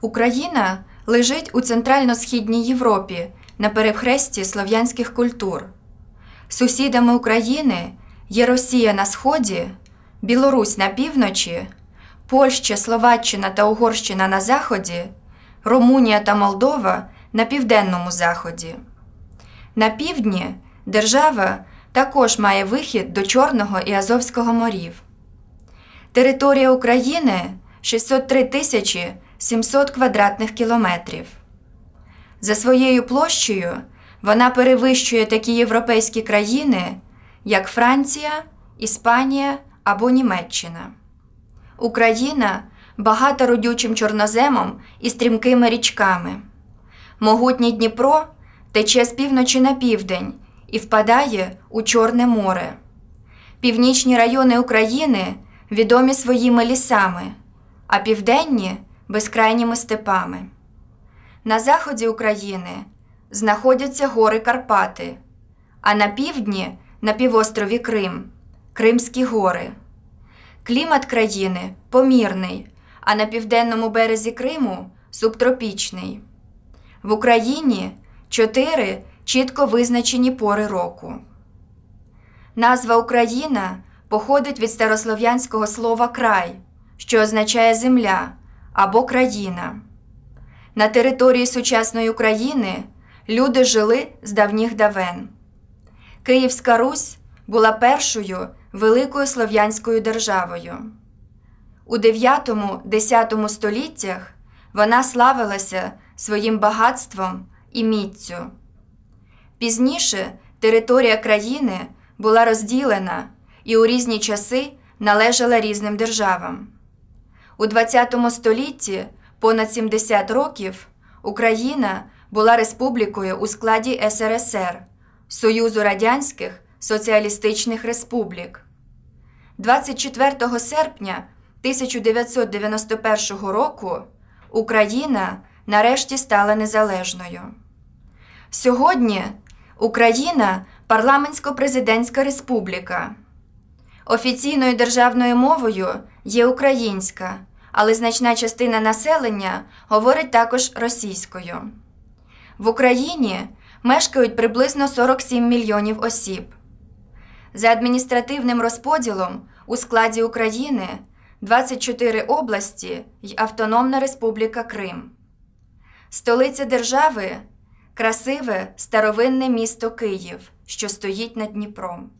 Україна лежить у центрально-східній Європі на перехресті слов'янських культур. Сусідами України є Росія на сході, Білорусь на півночі, Польща, Словаччина та Угорщина на заході, Румунія та Молдова на південному заході. На півдні держава також має вихід до Чорного і Азовського морів. Територія України 603 тисячі 700 квадратних кілометрів. За своєю площею вона перевищує такі європейські країни, як Франція, Іспанія або Німеччина. Україна багата родючим чорноземом і стрімкими річками. Могутній Дніпро тече з півночі на південь і впадає у Чорне море. Північні райони України відомі своїми лісами, а південні безкрайніми степами. На заході України знаходяться гори Карпати, а на півдні на півострові Крим Кримські гори. Клімат країни помірний, а на південному березі Криму субтропічний. В Україні чотири чітко визначені пори року. Назва Україна походить від старослов'янського слова край, що означає земля або країна. На території сучасної України люди жили з давніх давен. Київська Русь була першою великою слов'янською державою. У 9-10 століттях вона славилася своїм багатством і міццю. Пізніше територія країни була розділена і у різні часи належала різним державам. У ХХ столітті понад 70 років Україна була республікою у складі СРСР Союзу Радянських Соціалістичних Республік. 24 серпня 1991 року Україна нарешті стала незалежною. Сьогодні Україна парламентсько-президентська республіка. Офіційною державною мовою є українська, але значна частина населення говорить також російською. В Україні мешкають приблизно 47 мільйонів осіб. За адміністративним розподілом у складі України 24 області й Автономна Республіка Крим. Столиця держави красиве старовинне місто Київ, що стоїть над Дніпром.